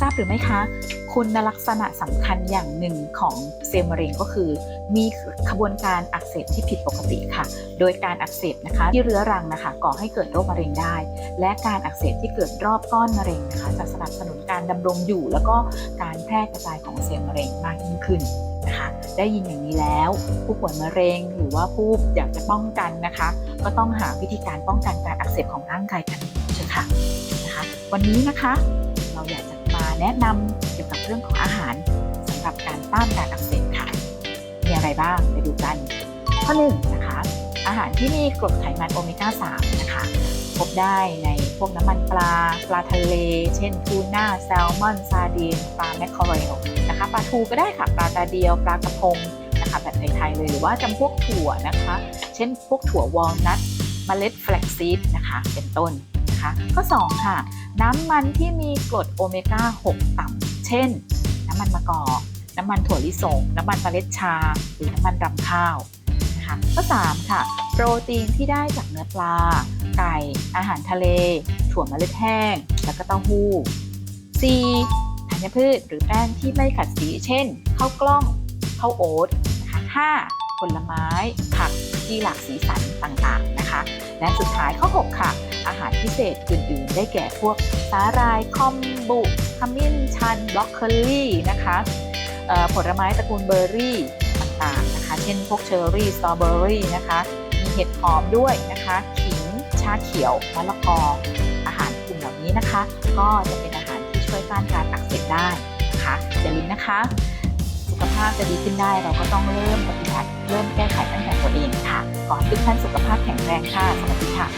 ทราบหรือไม่คะ คุณลักษณะสำคัญอย่างหนึ่งของเซลล์มะเร็งก็คือ มีขบวนการอักเสบที่ผิดปกติค่ะ โดยการอักเสบนะคะ ที่เรื้อรังนะคะ ก่อให้เกิดโรคมะเร็งได้ และการอักเสบที่เกิดรอบก้อนมะเร็งนะคะ จะสนับสนุนการดำรงอยู่ แล้วก็การแพร่กระจายของเซลล์มะเร็งมากยิ่งขึ้นนะคะ ได้ยินอย่างนี้แล้ว ผู้ป่วยมะเร็งหรือว่าผู้อยากจะป้องกันนะคะ ก็ต้องหาวิธีการป้องกันการอักเสบของร่างกายกันเถอะค่ะนะคะ วันนี้นะคะ เราอยากจะ แนะนำเกี่ยวกับเรื่องของอาหารสำหรับการต้านการอักเสบค่ะ มีอะไรบ้างไปดูกัน ข้อหนึ่งนะคะอาหารที่มีกรดไขมันโอเมก้า 3 นะคะ พบได้ในพวกน้ำมันปลา ปลาทะเล เช่นทูน่าแซลมอน ซาดีน ปลาแมคเคอเรลนะคะ ปลาทูก็ได้ค่ะ ปลาตาเดียว ปลากระพงนะคะ แบบไทยๆเลย หรือว่าจำพวกถั่วนะคะ เช่นพวกถั่ววอลนัทเมล็ดแฟลกซีดนะคะ เป็นต้น นะคะ ข้อ 2 ค่ะ น้ำมันที่มีกรดโอเมก้า 6 ต่ำ เช่น น้ำมันมะกอก น้ำมันถั่วลิสง น้ำมันเมล็ดชา หรือน้ำมันรำข้าวนะคะข้อ 3 ค่ะ โปรตีนที่ได้จากเนื้อปลา ไก่ อาหารทะเล ถั่วเมล็ดแห้ง แล้วก็เต้าหู้ C ธัญพืชหรือแป้งที่ไม่ขัดสี เช่น ข้าวกล้อง ข้าวโอ๊ตนะคะ 5. ผลไม้ ผักที่หลากสีสันต่างๆนะคะ และสุดท้ายข้อ 6 ค่ะ อาหารพิเศษอื่นๆ ได้แก่พวกสาหร่ายคอมบุขมิ้นชันบล็อกโคลี่นะคะผลไม้ตระกูลเบอร์รี่ต่างๆนะคะ เช่นพวกเชอร์รี่ สตรอเบอร์รี่นะคะ มีเห็ดหอมด้วยนะคะ ขิง ชาเขียวมะละกอ อาหารกลุ่มเหล่านี้นะคะ ก็จะเป็นอาหารที่ช่วยต้านการอักเสบได้นะคะอย่าลืมนะคะ สุขภาพจะดีขึ้นได้เราก็ต้องเริ่มปฏิบัติ เริ่มแก้ไขตั้งแต่ตัวเองค่ะ ขอให้ทุกท่านสุขภาพแข็งแรงค่ะ สวัสดีค่ะ